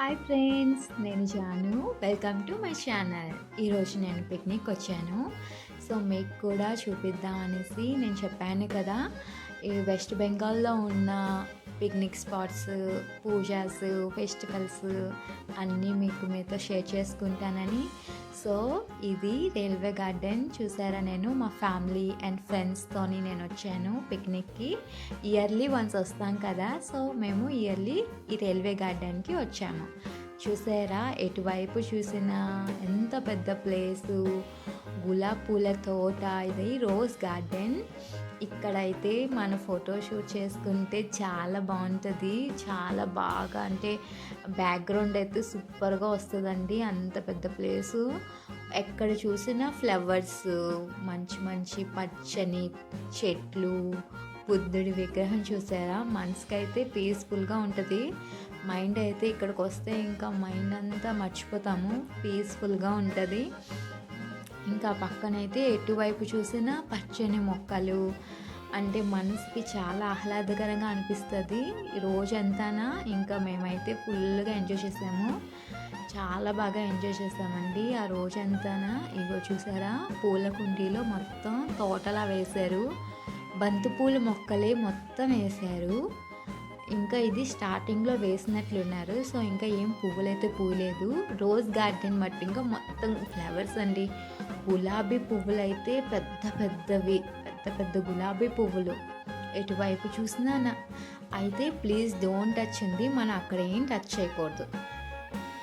Hi friends నేను Jaanu. Welcome to my channel. ఈరోజు నేను పిక్నిక్ వచ్చాను. సో మీకు కూడా చూపిద్దాం అనేసి నేను చెప్పాను కదా. ఈ వెస్ట్ బెంగాల్లో ఉన్న పిక్నిక్ స్పాట్స్ పూజాస్ ఫెస్టివల్స్ అన్నీ మీకు మీతో షేర్ చేసుకుంటానని. సో ఇది రైల్వే గార్డెన్ చూసారా నేను? మా ఫ్యామిలీ అండ్ ఫ్రెండ్స్తోని నేను వచ్చాను పిక్నిక్కి ఇయర్లీ వన్స్ వస్తాం కదా సో మేము ఇయర్లీ ఈ రైల్వే గార్డెన్కి వచ్చాము. చూసారా? ఎటువైపు చూసినా ఎంత పెద్ద ప్లేసు. గులాబ్ పూల తోట. ఇది రోజ్ గార్డెన్. ఇక్కడైతే మన ఫోటో షూట్ చేసుకుంటే చాలా బాగుంటుంది. చాలా బాగా అంటే బ్యాక్గ్రౌండ్ అయితే సూపర్గా వస్తుందండి. అంత పెద్ద ప్లేసు. ఎక్కడ చూసినా ఫ్లవర్స్. మంచి మంచి పచ్చని చెట్లు బుద్ధుడి విగ్రహం చూసారా? మనసుకైతే పీస్ఫుల్గా ఉంటుంది. మైండ్ అయితే ఇక్కడికి వస్తే ఇంకా మైండ్ అంతా మర్చిపోతాము. పీస్ఫుల్గా ఉంటుంది. ఇంకా పక్కనైతే ఎటువైపు చూసినా పచ్చని మొక్కలు. అంటే మనసుకి చాలా ఆహ్లాదకరంగా అనిపిస్తుంది. ఈ రోజంతానా ఇంకా మేమైతే ఫుల్గా ఎంజాయ్ చేసాము. చాలా బాగా ఎంజాయ్ చేసామండి ఆ రోజంతానా. ఇగో చూసారా? పూల కుండీలో మొత్తం తోటలా వేశారు. బంతిపూల మొక్కలే మొత్తం వేశారు. ఇంకా ఇది స్టార్టింగ్లో వేసినట్లున్నారు. సో ఇంకా ఏం పువ్వులైతే పూయలేదు. రోజ్ గార్డెన్ మట్టి ఇంకా మొత్తం ఫ్లవర్స్ అండి. గులాబీ పువ్వులు అయితే పెద్ద పెద్దవి పెద్ద పెద్ద గులాబీ పువ్వులు. ఎటువైపు చూసినా అయితే ప్లీజ్ డోంట్ టచ్ ఉంది. మనం అక్కడ ఏం టచ్ చేయకూడదు.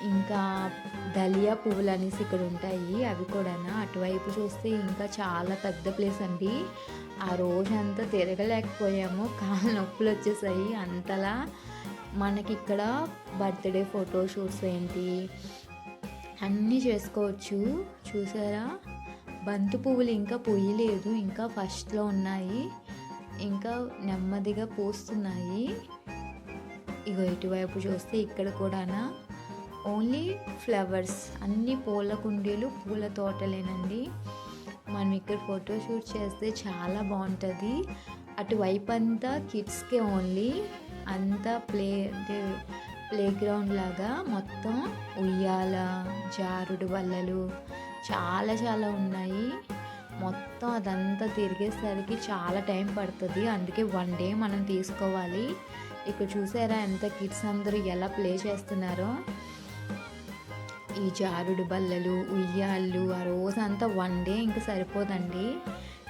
ఇంకా దలియా పువ్వులు అనేసి ఇక్కడ ఉంటాయి అవి కూడా అటువైపు చూస్తే ఇంకా చాలా పెద్ద ప్లేస్ అండి. ఆ రోజంతా తిరగలేకపోయాము కాళ్ళ నొప్పులు వచ్చేసాయి అంతలా. మనకి ఇక్కడ బర్త్డే ఫోటో షూట్స్ ఏంటి? అన్నీ చేసుకోవచ్చు. చూసారా? బంతి పువ్వులు ఇంకా పొయ్యలేదు ఇంకా ఫస్ట్లో ఉన్నాయి. ఇంకా నెమ్మదిగా పూస్తున్నాయి. ఇగో ఇటువైపు చూస్తే ఇక్కడ కూడా ఓన్లీ ఫ్లవర్స్ అన్ని పూల కుండీలు పూల తోటలేనండి. మనం ఇక్కడ ఫోటో షూట్ చేస్తే చాలా బాగుంటుంది. అటువైపు అంతా కిడ్స్కే ఓన్లీ అంతా ప్లే అంటే ప్లే గ్రౌండ్ లాగా మొత్తం ఉయ్యాల జారుడు బల్లలు చాలా చాలా ఉన్నాయి. మొత్తం అదంతా తిరిగేసరికి చాలా టైం పడుతుంది. అందుకే వన్ డే మనం తీసుకోవాలి. ఇక్కడ చూసారా ఎంత కిడ్స్ అందరూ ఎలా ప్లే చేస్తున్నారో. ఈ జారుడు బల్లలు ఉయ్యాళ్ళు ఆ రోజంతా వన్ డే ఇంకా సరిపోదండి.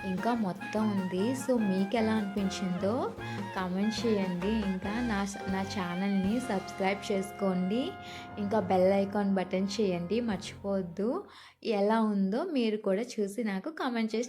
ఇంకా మొత్తం ఉంది. సో మీకు ఎలా అనిపించిందో కామెంట్ చేయండి. ఇంకా నా నా ఛానల్ని సబ్స్క్రైబ్ చేసుకోండి. ఇంకా బెల్ ఐకాన్ బటన్ చేయండి. మర్చిపోవద్దు. ఎలా ఉందో మీరు కూడా చూసి నాకు కామెంట్ చేసి